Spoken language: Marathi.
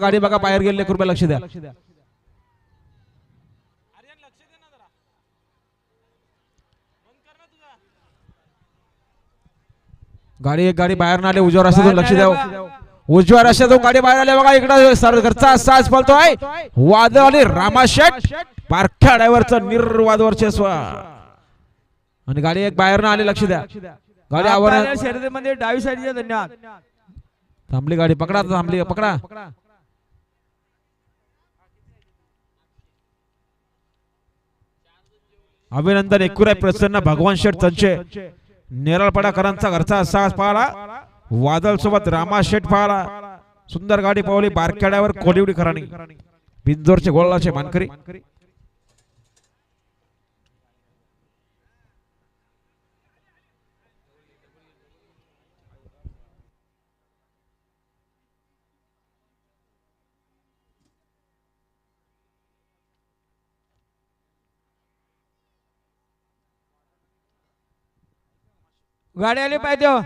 गाडी बघा बाहेर गेले कृपया लक्ष द्या. गाडी एक गाडी बाहेर आले उजव्या रस्त्यातून लक्ष द्या. उजव्या रस्त्यातून गाडी बाहेर आले बघा इकडे सर घरचा साज पळतोय वादळ आणि रामाशेट पारख्या ड्रायव्हरचा निर्वाद वर्चस्व. आणि गाडी एक बाहेर ना आले लक्ष द्या. गाडी आव्हान शर्यतीमध्ये डावी साईडचे धन्यवाद. थांबली गाडी पकडा थांबली पकडा. अभिनंदन एकुराय प्रसन्न भगवान शेठ त्यांचे नेरळपाडाकरांचा घरचा साहस पाहला वादळ सोबत रामा शेठ पाहला सुंदर गाडी पावली बारखेड्यावर कोडिवडी खराणी. बिंजोरचे गोळाचे मानकरी. गाडी आली पाहिजे हो.